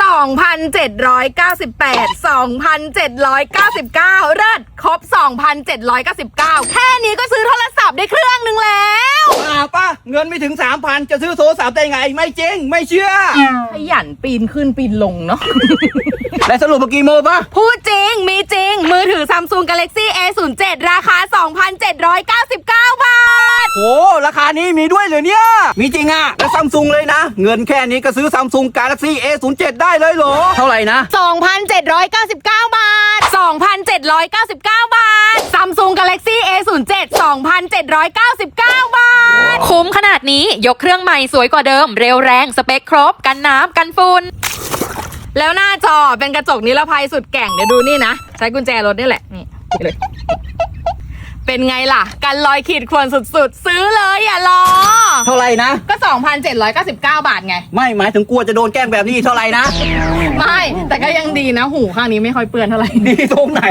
2,798 2,799เลิศครบ 2,799 แค่นี้ก็ซื้อโทรศัพท์ได้เครื่องหนึงแล้วอ่าป้าเงินไม่ถึง3,000จะซื้อโทรศัพท์ได้ไง ไม่จริง ไม่เชื่อ ขยันปีนขึ้นปีนลงเนาะ และสรุปเมื่อกี้โมป่ะ พูดจริง มีจริง มือถือ Samsung Galaxy A07 ราคา 2,799บาท โหราคานี้มีด้วยเหรอเนี่ย มีจริงอะ และซัมซุงเลยนะ เงินแค่นี้ก็ซื้อซัมซุง Galaxy A07 ได้เลยเหรอ เท่าไหร่นะ 2,799 บาท 2,799 บาท Samsung Galaxy A07 2,799 บาท คุ้มขนาดนี้ยกเครื่องใหม่สวยกว่าเดิม เร็วแรงสเปคครบ กันน้ำกันฝุ่นแล้วหน้าจอเป็นกระจกนิรภัยสุดแกร่งเดี๋ยวดูนี่นะ ใช้กุญแจรถนี่แหละ นี่นี่เลย เป็นไงล่ะ กันรอยขีดข่วนสุดๆ ซื้อเลยอย่ารอ เท่าไหร่นะ ก็ 2,799 บาทไง ไม่หมายถึงกลัวจะโดนแกล้งแบบนี้เท่าไหร่นะ ไม่ แต่ก็ยังดีนะ หูข้างนี้ไม่ค่อยเปื้อนเท่าไหร่ ดีตรงไหน